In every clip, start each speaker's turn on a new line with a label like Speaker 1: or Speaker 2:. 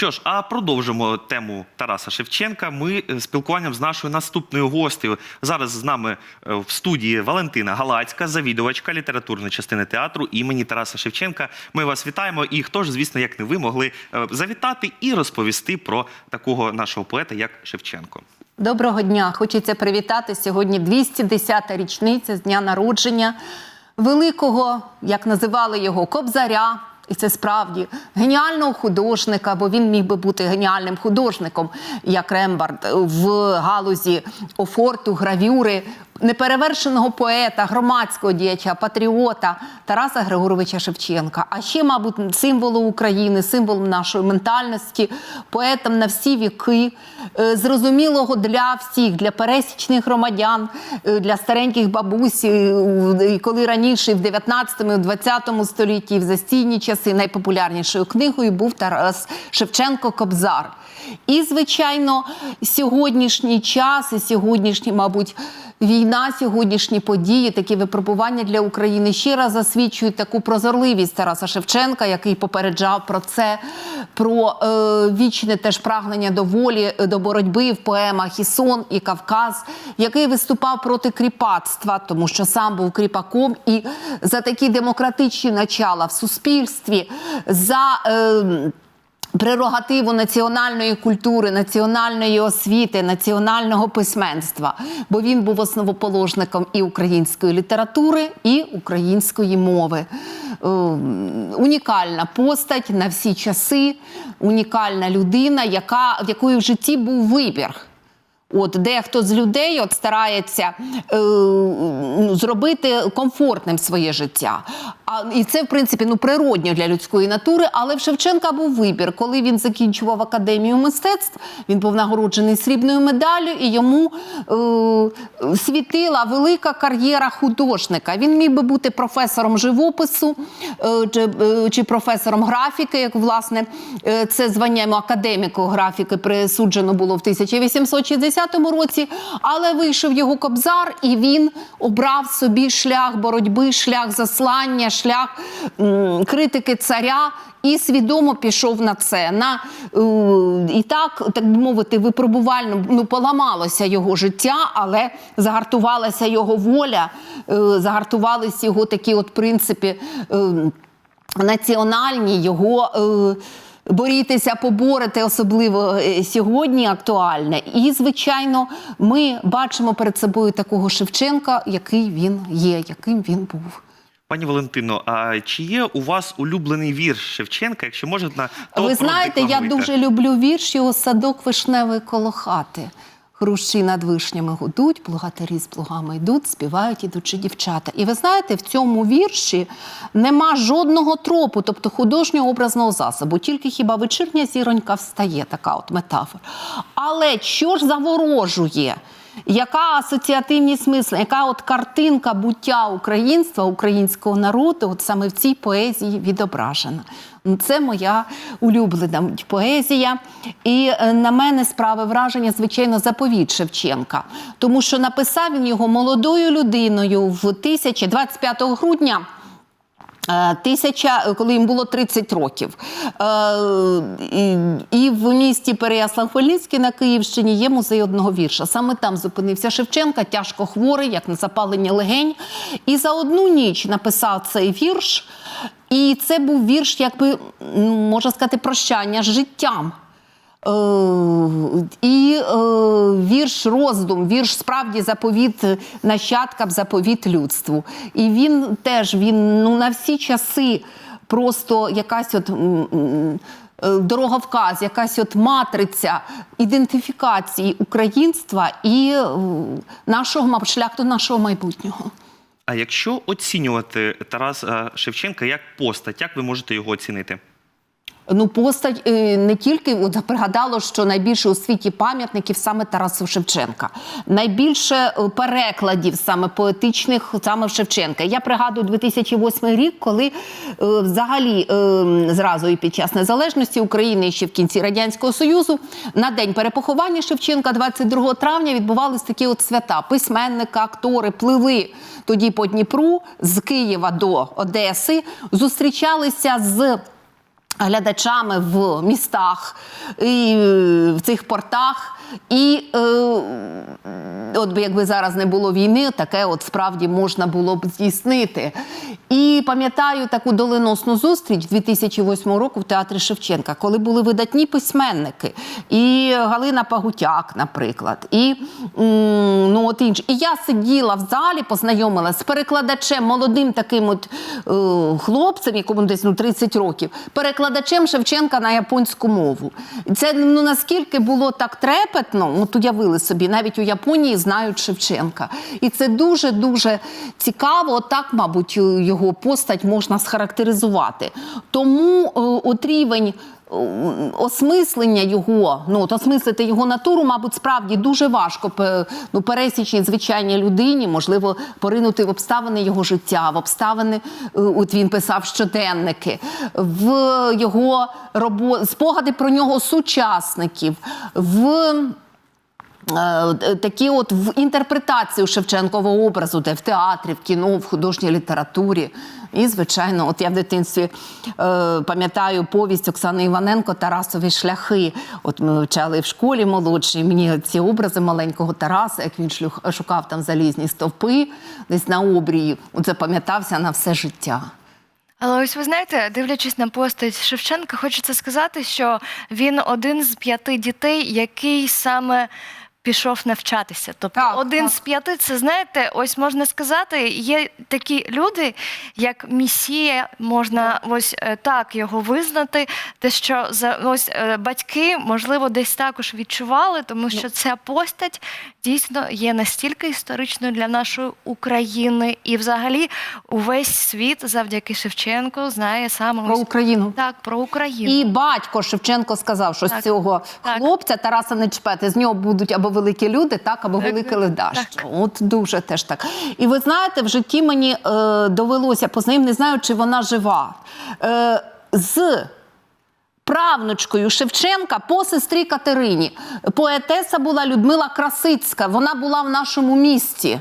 Speaker 1: Що ж, а продовжимо тему Тараса Шевченка. Ми е, спілкуванням з нашою наступною гостею. Зараз з нами е, в студії Валентина Галацька, завідувачка літературної частини театру імені Тараса Шевченка. Ми вас вітаємо. І хто ж, звісно, як не ви могли е, завітати і розповісти про такого нашого поета, як Шевченко.
Speaker 2: Доброго дня! Хочеться привітати сьогодні 210-та річниця з дня народження великого, як називали його, кобзаря. І це справді геніального художника, бо він міг би бути геніальним художником, як Рембард в галузі офорту, гравюри, неперевершеного поета, громадського діяча, патріота Тараса Григоровича Шевченка. А ще, мабуть, символом України, символом нашої ментальності, поетом на всі віки, е, зрозумілого для всіх, для пересічних громадян, е, для стареньких бабусь. е, коли раніше, в 19 і 20 столітті, в застійні часи найпопулярнішою книгою був Тарас Шевченко Кобзар. І, звичайно, сьогоднішній час, і сьогоднішні, мабуть, війна, сьогоднішні події, такі випробування для України ще раз засвідчують таку прозорливість Тараса Шевченка, який попереджав про це, про е, вічне теж прагнення до волі, е, до боротьби в поемах і сон, і Кавказ, який виступав проти кріпацтва, тому що сам був кріпаком, і за такі демократичні начала в суспільстві, за. Е, Прерогативу національної культури, національної освіти, національного письменства, бо він був основоположником і української літератури, і української мови. Е, Унікальна постать на всі часи, унікальна людина, яка, в якої в житті був вибір. От дехто з людей от старається е, ну, зробити комфортним своє життя. А, і це, в принципі, ну, природньо для людської натури. Але в Шевченка був вибір. Коли він закінчував академію мистецтв, він був нагороджений срібною медаллю, і йому е, світила велика кар'єра художника. Він міг би бути професором живопису е, чи, е, чи професором графіки, як власне е, це звання йому академіку графіки присуджено було в 1860 році. Але вийшов його кобзар, і він обрав собі шлях боротьби, шлях заслання, шлях м, критики царя. І свідомо пішов на це. На, е, і так, так би мовити, випробувально ну, поламалося його життя, але загартувалася його воля, е, загартувалися його такі от принципи е, національні, його. Борітися, поборити, особливо е, сьогодні актуальне. І, звичайно, ми бачимо перед собою такого Шевченка, який він є, яким він був.
Speaker 1: Пані Валентино, а чи є у вас улюблений вірш Шевченка? Якщо можна, то
Speaker 2: Ви знаєте, я дуже люблю вірш його садок вишневий коло хати. Хрущі над вишнями гудуть, плугатарі з плугами йдуть, співають ідучи дівчата. І ви знаєте, в цьому вірші нема жодного тропу, тобто художнього образного засобу, тільки хіба вечірня зіронька встає, така от метафора. Але що ж заворожує? Яка асоціативність мисли, яка от картинка буття українства, українського народу, от саме в цій поезії відображена. Ну, Це моя улюблена поезія. І е, на мене справи враження, звичайно, заповіт Шевченка. Тому що написав він його молодою людиною в 1025 грудня. Е, Тисяча, коли їм було 30 років. Е, і, в місті Переяслав-Хмельницький на Київщині є музей одного вірша. Саме там зупинився Шевченка, тяжко хворий, як на запалення легень. І за одну ніч написав цей вірш. І це був вірш, якби ну, можна сказати, прощання з життям. Е, і е, вірш роздум, вірш справді заповіт нащадкам, заповіт людству. І він теж він ну, на всі часи просто якась от. е, Дороговказ, якась от матриця ідентифікації українства і нашого мабуть, шлях до нашого майбутнього.
Speaker 1: А якщо оцінювати Тараса Шевченка як постать, як ви можете його оцінити?
Speaker 2: Ну, постать е, не тільки от пригадало, що найбільше у світі пам'ятників саме Тарасу Шевченка, найбільше е, перекладів саме поетичних саме Шевченка. Я пригадую 2008 рік, коли е, взагалі зразу і під час незалежності України ще в кінці радянського союзу на день перепоховання Шевченка, 22 травня, відбувалися такі от свята. Письменники, актори плили тоді по Дніпру з Києва до Одеси, зустрічалися з глядачами в містах і е, в цих портах. І е, от би якби зараз не було війни, таке от справді можна було б здійснити. І пам'ятаю таку доленосну зустріч 2008 року в театрі Шевченка, коли були видатні письменники, і Галина Пагутяк, наприклад, і, ну, от інші. і я сиділа в залі, познайомилася з перекладачем, молодим таким от е, хлопцем, якому десь ну, 30 років, перекладачем Шевченка на японську мову. Це ну наскільки було так трепетно, от уявили собі, навіть у Японії знають Шевченка. І це дуже дуже цікаво. так, мабуть, його постать можна схарактеризувати. Тому е, от рівень. Осмислення його, ну от осмислити його натуру, мабуть, справді дуже важко ну, пересічній звичайній людині, можливо, поринути в обставини його життя, в обставини, е, от він писав щоденники, в його роботи, спогади про нього сучасників, в такі от в інтерпретацію Шевченкового образу, де в театрі, в кіно, в художній літературі. І, звичайно, от я в дитинстві е, пам'ятаю повість Оксани Іваненко Тарасові шляхи. От ми вчали в школі молодшій. Мені ці образи маленького Тараса, як він шукав там залізні стовпи десь на обрії. От запам'ятався на все життя.
Speaker 3: Але ось ви знаєте, дивлячись на постать Шевченка, хочеться сказати, що він один з п'яти дітей, який саме пішов навчатися. Тобто
Speaker 2: Так,
Speaker 3: один
Speaker 2: так.
Speaker 3: з п'яти, це знаєте, ось можна сказати, є такі люди, як Місія, можна ось е, так його визнати. Те, що за ось е, батьки, можливо, десь також відчували, тому що ця постать дійсно є настільки історичною для нашої України, і взагалі увесь світ завдяки Шевченку знає саме
Speaker 2: Про
Speaker 3: ось
Speaker 2: Україну.
Speaker 3: так про Україну.
Speaker 2: І батько Шевченко сказав, що з цього
Speaker 3: так.
Speaker 2: хлопця Тараса не чпети, з нього будуть або великі люди, так, або велике
Speaker 3: ледащо.
Speaker 2: От дуже теж так. І ви знаєте, в житті мені е, довелося познайом, не знаю, чи вона жива. Е, з правнучкою Шевченка по сестрі Катерині. Поетеса була Людмила Красицька. Вона була в нашому місті.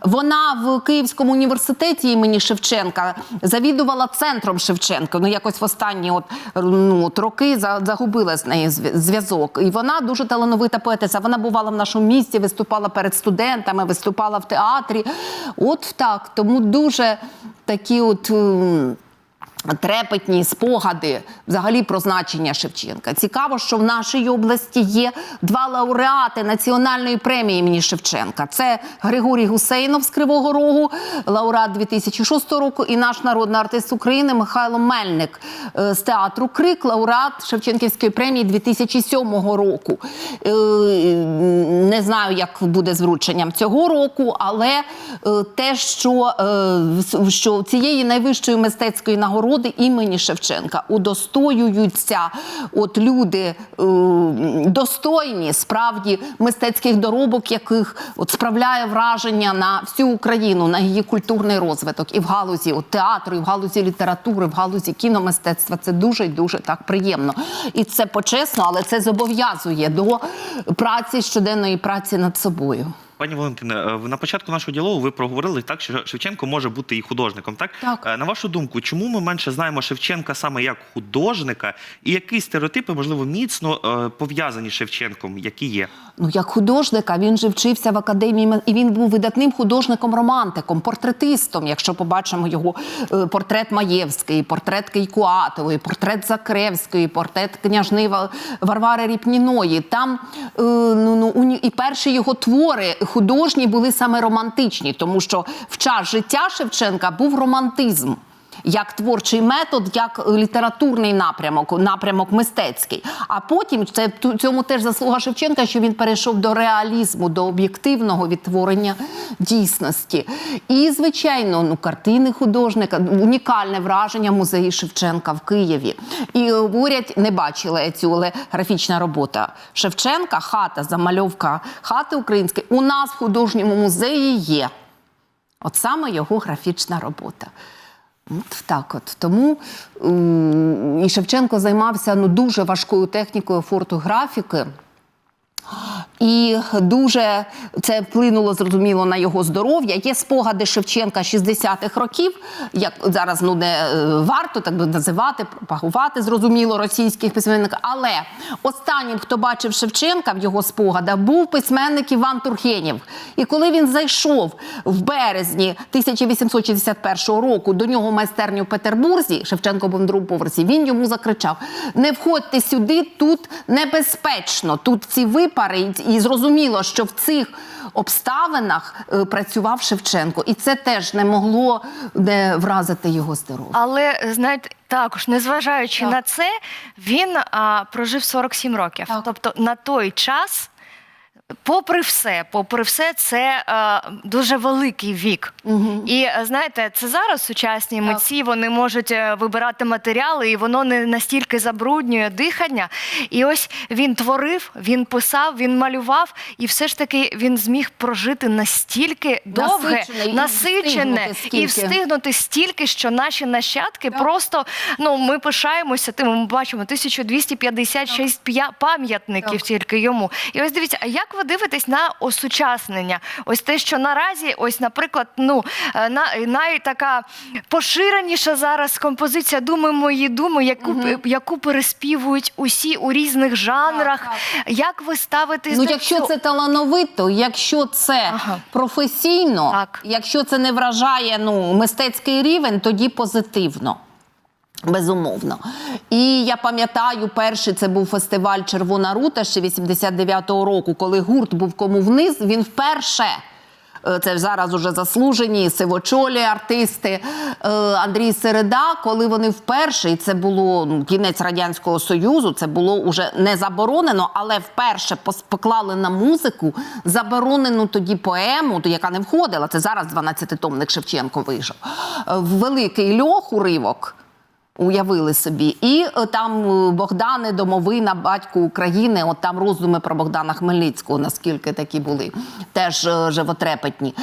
Speaker 2: Вона в Київському університеті імені Шевченка завідувала центром Шевченка. Ну якось в останні от, ну, от роки загубила з нею зв'язок. І вона дуже талановита поетеса. Вона бувала в нашому місті, виступала перед студентами, виступала в театрі. От так. Тому дуже такі от. Трепетні спогади взагалі про значення Шевченка. Цікаво, що в нашій області є два лауреати національної премії імені Шевченка. Це Григорій Гусейнов з Кривого Рогу, лауреат 2006 року, і наш народний артист України Михайло Мельник е, з театру Крик, лауреат Шевченківської премії 2007 року. Е, Не знаю, як буде з врученням цього року, але е, те, що, що цієї найвищої мистецької нагороди імені Шевченка удостоюються от люди е, достойні справді мистецьких доробок, яких от справляє враження на всю Україну, на її культурний розвиток і в галузі от, театру, і в галузі літератури, в галузі кіномистецтва. Це дуже і дуже так приємно. І це почесно, але це зобов'язує до праці щоденної праці над собою.
Speaker 1: Пані Валентине, е, на початку нашого діалогу ви проговорили так, що Шевченко може бути і художником. Так,
Speaker 2: Так.
Speaker 1: Е, на вашу думку, чому ми менше знаємо Шевченка саме як художника, і які стереотипи, можливо, міцно е, пов'язані з Шевченком, які є?
Speaker 2: Ну, як художника, він же вчився в академії і він був видатним художником-романтиком, портретистом. Якщо побачимо його портрет Маєвської, портрет Кейкуатової, портрет Закревської, портрет княжни Ва- Варвари Ріпніної. Там ну, ну, і перші його твори художні були саме романтичні, тому що в час життя Шевченка був романтизм. Як творчий метод, як літературний напрямок, напрямок мистецький. А потім це цьому теж заслуга Шевченка, що він перейшов до реалізму, до об'єктивного відтворення дійсності. І, звичайно, ну картини художника, унікальне враження музеї Шевченка в Києві. І говорять, не бачила цю, але графічна робота Шевченка, хата, замальовка хати української у нас в художньому музеї є. От саме його графічна робота. От так от. Тому і Шевченко займався ну, дуже важкою технікою фотографіки. І дуже це вплинуло зрозуміло на його здоров'я. Є спогади Шевченка 60-х років, як зараз ну не е, варто так би називати, пропагувати зрозуміло російських письменників. Але останнім, хто бачив Шевченка в його спогадах, був письменник Іван Тургенєв. І коли він зайшов в березні 1861 року до нього майстерню в Петербурзі, Шевченко був на другому поверсі, він йому закричав: Не входьте сюди, тут небезпечно, тут ці випари, і зрозуміло, що в цих обставинах е, працював Шевченко, і це теж не могло не вразити його здоров'я.
Speaker 3: Але знаєте, також незважаючи
Speaker 2: Так.
Speaker 3: на це, він а, прожив 47 років.
Speaker 2: Так.
Speaker 3: Тобто на той час. Попри все, попри все, це е, дуже великий вік. І е, знаєте, це зараз сучасні митці вони можуть е, вибирати матеріали, і воно не настільки забруднює дихання. І ось він творив, він писав, він малював, і все ж таки він зміг прожити настільки довге,
Speaker 2: Насичене, і встигнути
Speaker 3: і встигнути стільки, що наші нащадки просто ну ми пишаємося тим. Ми бачимо 1256 п'я- пам'ятників
Speaker 2: Так.
Speaker 3: тільки йому. І ось дивіться, а як ви дивитесь на осучаснення? Ось те, що наразі, ось, наприклад, ну е, на найтака поширеніша зараз композиція Думи мої думи, яку яку переспівують усі у різних жанрах.
Speaker 2: Так,
Speaker 3: Як ви ставитесь
Speaker 2: Ну,
Speaker 3: до
Speaker 2: якщо
Speaker 3: цього?
Speaker 2: це талановито, якщо це
Speaker 3: Ага.
Speaker 2: професійно,
Speaker 3: Так.
Speaker 2: якщо це не вражає ну, мистецький рівень, тоді позитивно. Безумовно. І я пам'ятаю, перший це був фестиваль Червона рута ще 89-го року, коли гурт був кому вниз, він вперше. е, Це зараз уже заслужені сивочолі артисти е, Андрій Середа, коли вони вперше, і це було ну, кінець радянського союзу, це було вже не заборонено, але вперше поклали на музику заборонену тоді поему, яка не входила. Це зараз 12-томник Шевченко вийшов. е, великий льох уривок. Уявили собі, і е, там е, Богдане Домовина, батько України. От там роздуми про Богдана Хмельницького, наскільки такі були, теж е, животрепетні.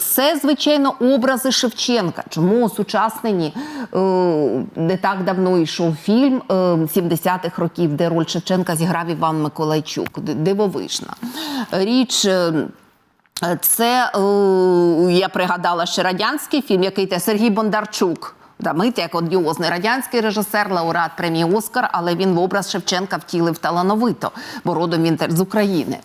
Speaker 2: Це звичайно образи Шевченка. Чому осучаснені Е, не так давно йшов фільм е, 70-х років, де роль Шевченка зіграв Іван Миколайчук. Дивовижна річ. це я пригадала ще радянський фільм, який те Сергій Бондарчук. Да, ми як одіозний радянський режисер, лауреат премії Оскар, але він в образ Шевченка втілив талановито, бо родом він з України.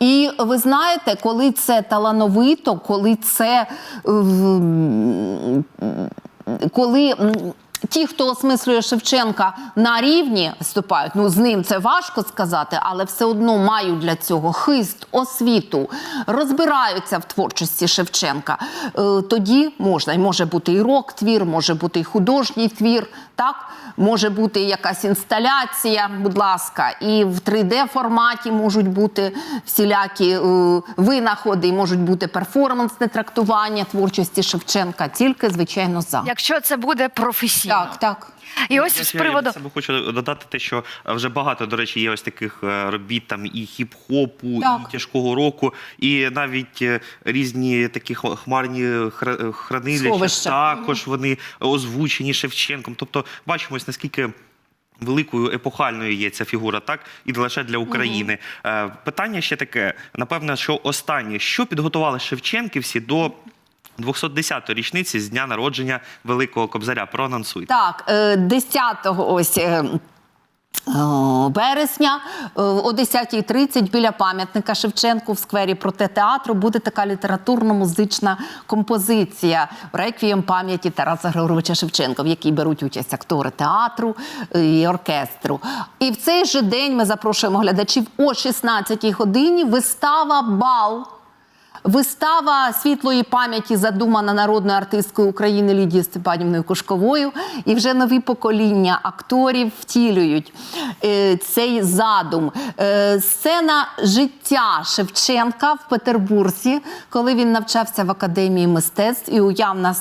Speaker 2: І ви знаєте, коли це талановито, коли це е, коли. Ті, хто осмислює Шевченка на рівні виступають, ну з ним це важко сказати, але все одно мають для цього хист, освіту, розбираються в творчості Шевченка. Е, тоді можна, і може бути і рок-твір, може бути і художній твір, так може бути якась інсталяція, будь ласка, і в 3D форматі можуть бути всілякі е, винаходи, можуть бути перформансне трактування творчості Шевченка. Тільки звичайно за
Speaker 3: Якщо це буде професійно.
Speaker 2: Так, так.
Speaker 3: І ось з приводу
Speaker 1: себе хочу додати те, що вже багато, до речі, є ось таких е, робіт там і хіп-хопу,
Speaker 2: Так.
Speaker 1: і тяжкого року, і навіть е, різні такі хм- хмарні хра- хранилища. Також вони озвучені Шевченком. Тобто, бачимо, ось наскільки. Великою епохальною є ця фігура, так і лише для України. Е, питання ще таке: напевно, що останнє, що підготували Шевченківці до 210-ї річниці з дня народження Великого Кобзаря. Проанонсуйте.
Speaker 2: Так, е, 10-го ось. е, е, Березня е, о 10.30 біля пам'ятника Шевченку в сквері проти театру буде така літературно-музична композиція реквієм пам'яті Тараса Григоровича Шевченка, в якій беруть участь актори театру і оркестру. І в цей же день ми запрошуємо глядачів о 16-й годині. Вистава бал. Вистава світлої пам'яті задумана народною артисткою України Лідією Степанівною Кошковою, і вже нові покоління акторів втілюють е, цей задум. Е, сцена життя Шевченка в Петербурзі, коли він навчався в академії мистецтв, і уявна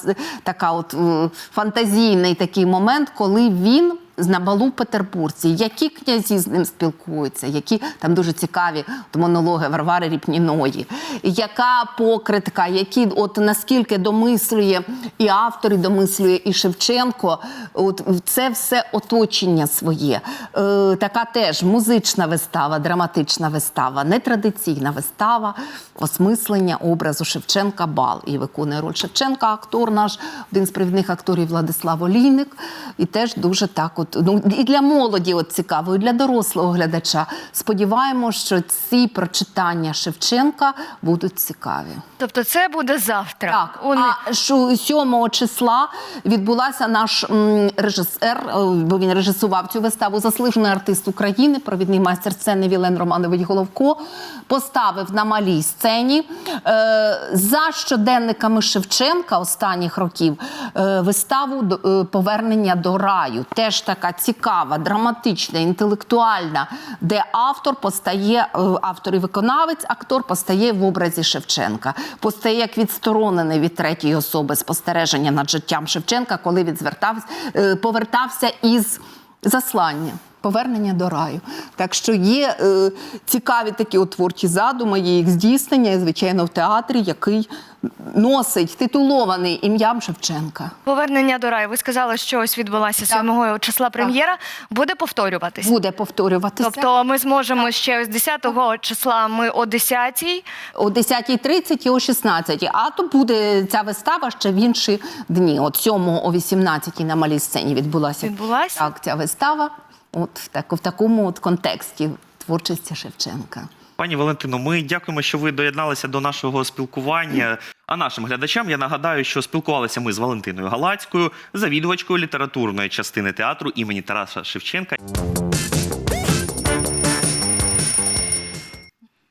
Speaker 2: така от е, фантазійний такий момент, коли він на балу Петербурзі, які князі з ним спілкуються, які там дуже цікаві от монологи Варвари Ріпніної, яка покритка, які от наскільки домислює і автор, і домислює і Шевченко, от це все оточення своє. Е, така теж музична вистава, драматична вистава, нетрадиційна вистава, осмислення образу Шевченка Бал. І виконує роль Шевченка, актор наш, один з провідних акторів Владислав Олійник. І теж дуже так, от ну і для молоді, от цікаво, і для дорослого глядача. Сподіваємося, що ці прочитання Шевченка будуть цікаві.
Speaker 3: Тобто це буде завтра.
Speaker 2: Так,
Speaker 3: У
Speaker 2: а 7 числа відбулася наш м, режисер, е, бо він режисував цю виставу, заслужений артист України, провідний майстер сцени Вілен Романович Головко, поставив на малій сцені е, за щоденниками Шевченка останніх років е, виставу е, Повернення до раю. Теж така цікава, драматична, інтелектуальна, де автор постає, е, автор і виконавець, актор постає в образі Шевченка, постає як відсторонений від третьої особи спостереження над життям Шевченка, коли він звертався, е, повертався із заслання. Повернення до раю. Так що є е, цікаві такі от творчі задуми, є їх здійснення, і, звичайно, в театрі, який носить титулований ім'ям Шевченка.
Speaker 3: Повернення до раю. Ви сказали, що ось відбулася 7 числа прем'єра. Буде повторюватись.
Speaker 2: Буде повторюватися.
Speaker 3: Тобто ми зможемо ще ось 10 числа ми о 10
Speaker 2: О 10.30 і о 16.00. А то буде ця вистава ще в інші дні. От 7 о 18.00 на малій сцені відбулася.
Speaker 3: Відбулася?
Speaker 2: Так, ця вистава. От так, в такому от контексті творчості Шевченка.
Speaker 1: Пані Валентино, ми дякуємо, що ви доєдналися до нашого спілкування. А нашим глядачам я нагадаю, що спілкувалися ми з Валентиною Галацькою, завідувачкою літературної частини театру імені Тараса Шевченка.